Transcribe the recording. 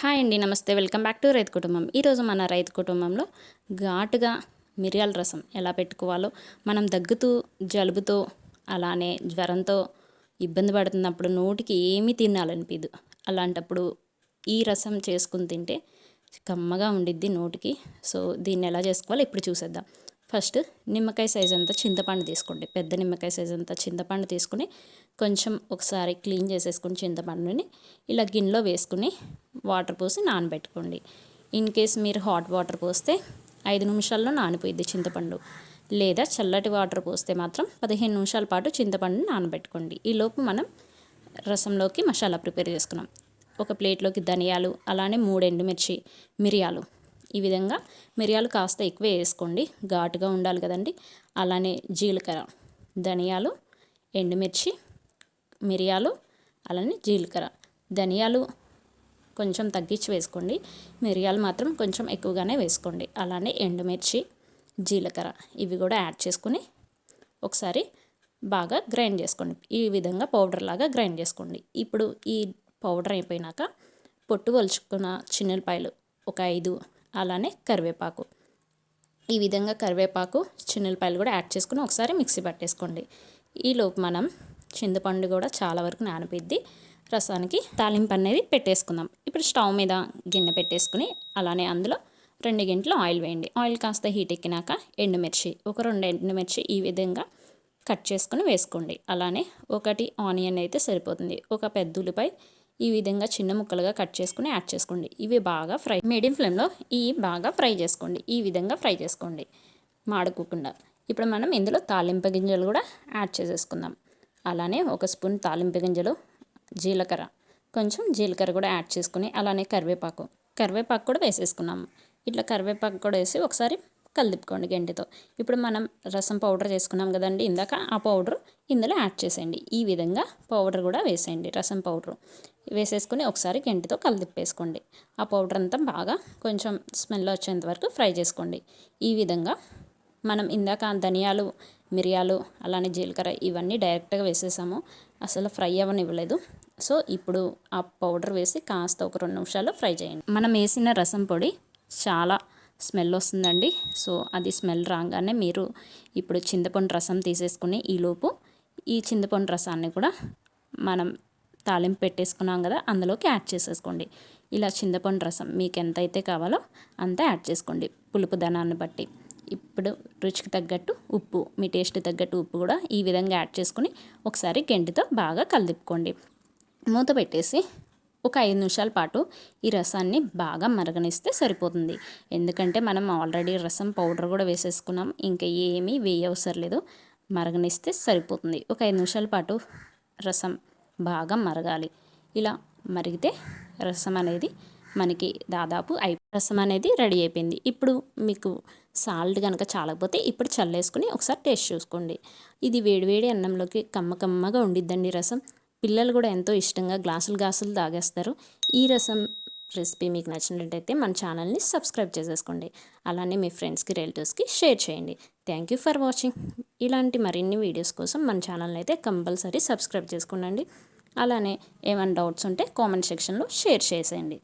Hi అండి నమస్తే. Welcome back to రైతు కుటుంబం. ఈరోజు మన రైతు కుటుంబంలో ఘాటుగా మిరియాల రసం ఎలా పెట్టుకోవాలో మనం దగ్గుతూ జలుబుతో అలానే జ్వరంతో ఇబ్బంది పడుతున్నప్పుడు నోటికి ఏమీ తినాలనిపించదు అలాంటప్పుడు ఈ రసం చేసుకుని తింటే కమ్మగా ఉండిద్ది నోటికి. సో దీన్ని ఎలా చేసుకోవాలో ఇప్పుడు చూసేద్దాం. ఫస్ట్ నిమ్మకాయ సైజ్ అంతా చింతపండు తీసుకోండి. పెద్ద నిమ్మకాయ సైజ్ అంతా చింతపండు తీసుకుని కొంచెం ఒకసారి క్లీన్ చేసేసుకుని చింతపండుని ఇలా గిన్నెలో వేసుకుని వాటర్ పోసి నానబెట్టుకోండి. ఇన్ కేస్ మీరు హాట్ వాటర్ పోస్తే ఐదు నిమిషాల్లో నానిపోయిద్ది చింతపండు. లేదా చల్లటి వాటర్ పోస్తే మాత్రం పదిహేను నిమిషాల పాటు చింతపండుని నానబెట్టుకోండి. ఈలోపు మనం రసంలోకి మసాలా ప్రిపేర్ చేసుకున్నాం. ఒక ప్లేట్లోకి ధనియాలు అలానే మూడు ఎండుమిర్చి మిరియాలు ఈ విధంగా మిరియాలు కాస్త ఎక్కువ వేసుకోండి. ఘాటుగా ఉండాలి కదండి. అలానే జీలకర్ర ధనియాలు ఎండుమిర్చి మిరియాలు అలానే జీలకర్ర. ధనియాలు కొంచెం తగ్గించి వేసుకోండి. మిరియాలు మాత్రం కొంచెం ఎక్కువగానే వేసుకోండి. అలానే ఎండుమిర్చి జీలకర్ర ఇవి కూడా యాడ్ చేసుకుని ఒకసారి బాగా గ్రైండ్ చేసుకోండి. ఈ విధంగా పౌడర్ లాగా గ్రైండ్ చేసుకోండి. ఇప్పుడు ఈ పౌడర్ అయిపోయినాక పొట్టు వలుచుకున్న చిన్నపాయలు ఒక ఐదు అలానే కరివేపాకు. ఈ విధంగా కరివేపాకు చిన్నపాయలు కూడా యాడ్ చేసుకుని ఒకసారి మిక్సీ పట్టేసుకోండి. ఈలోపు మనం చింతపండు కూడా చాలా వరకు నానబెద్ది రసానికి తాలింపు అనేది పెట్టేసుకుందాం. ఇప్పుడు స్టవ్ మీద గిన్నె పెట్టేసుకుని అలానే అందులో రెండు గింటలు ఆయిల్ వేయండి. ఆయిల్ కాస్త హీట్ ఎక్కినాక ఎండుమిర్చి ఒక రెండు ఎండుమిర్చి ఈ విధంగా కట్ చేసుకుని వేసుకోండి. అలానే ఒకటి ఆనియన్ అయితే సరిపోతుంది. ఒక పెద్ద ఉల్లిపాయ ఈ విధంగా చిన్న ముక్కలుగా కట్ చేసుకుని యాడ్ చేసుకోండి. ఇవి బాగా ఫ్రై మీడియం ఫ్లేమ్లో ఇవి బాగా ఫ్రై చేసుకోండి. ఈ విధంగా ఫ్రై చేసుకోండి. మాడుకోకుండా. ఇప్పుడు మనం ఇందులో తాలింప గింజలు కూడా యాడ్ చేసేసుకుందాం. అలానే ఒక స్పూన్ తాలింప గింజలు జీలకర్ర కొంచెం జీలకర్ర కూడా యాడ్ చేసుకుని అలానే కరివేపాకు కరివేపాకు కూడా వేసేసుకున్నాము. ఇట్లా కరివేపాకు కూడా వేసి ఒకసారి కలిపుకోండి గెంటితో. ఇప్పుడు మనం రసం పౌడర్ చేసుకున్నాం కదండి ఇందాక ఆ పౌడర్ ఇందులో యాడ్ చేసేయండి. ఈ విధంగా పౌడర్ కూడా వేసేయండి రసం పౌడర్. వేసేసుకుని ఒకసారి గెంటితో కలిదిప్పేసుకోండి. ఆ పౌడర్ అంతా బాగా కొంచెం స్మెల్ వచ్చేంత వరకు ఫ్రై చేసుకోండి. ఈ విధంగా మనం ఇందాక ధనియాలు మిరియాలు అలానే జీలకర్ర ఇవన్నీ డైరెక్ట్గా వేసేసాము. అసలు ఫ్రై అవ్వనివ్వలేదు. సో ఇప్పుడు ఆ పౌడర్ వేసి కాస్త ఒక రెండు నిమిషాలు ఫ్రై చేయండి. మనం వేసిన రసం పొడి చాలా స్మెల్ వస్తుందండి. సో అది స్మెల్ రాగానే మీరు ఇప్పుడు చింతపండు రసం తీసేసుకుని ఈలోపు ఈ చింతపండు రసాన్ని కూడా మనం తాలింపు పెట్టేసుకున్నాం కదా అందులోకి యాడ్ చేసేసుకోండి. ఇలా చింతపండు రసం మీకు ఎంత అయితే కావాలో అంత యాడ్ చేసుకోండి. పులుపు ధనాన్ని బట్టి. ఇప్పుడు రుచికి తగ్గట్టు ఉప్పు మీ టేస్ట్ తగ్గట్టు ఉప్పు కూడా ఈ విధంగా యాడ్ చేసుకుని ఒకసారి గెంటితో బాగా కలిపుకోండి. మూత పెట్టేసి ఒక ఐదు నిమిషాల పాటు ఈ రసాన్ని బాగా మరగనిస్తే సరిపోతుంది. ఎందుకంటే మనం ఆల్రెడీ రసం పౌడర్ కూడా వేసేసుకున్నాం. ఇంకా ఏమీ వేయవసరం లేదు. మరగనిస్తే సరిపోతుంది. ఒక ఐదు నిమిషాల పాటు రసం బాగా మరగాలి. ఇలా మరిగితే రసం అనేది మనకి దాదాపు అయి రసం అనేది రెడీ అయిపోయింది. ఇప్పుడు మీకు సాల్ట్ కనుక చాలకపోతే ఇప్పుడు చల్లేసుకుని ఒకసారి టేస్ట్ చూసుకోండి. ఇది వేడివేడి అన్నంలోకి కమ్మ కమ్మగా ఉండిద్దండి రసం. పిల్లలు కూడా ఎంతో ఇష్టంగా గ్లాసులు గ్లాసులు తాగేస్తారు. ఈ రసం రెసిపీ మీకు నచ్చినట్టయితే మన ఛానల్ని సబ్స్క్రైబ్ చేసేసుకోండి. అలానే మీ ఫ్రెండ్స్కి రిలేటివ్స్కి షేర్ చేయండి. థ్యాంక్ యూ ఫర్ వాచింగ్ ఇలాంటి మరిన్ని వీడియోస్ కోసం మన ఛానల్ని అయితే కంపల్సరీ సబ్స్క్రైబ్ చేసుకోండి అలానే ఏమైనా డౌట్స్ ఉంటే కామెంట్ సెక్షన్లో షేర్ చేసేయండి.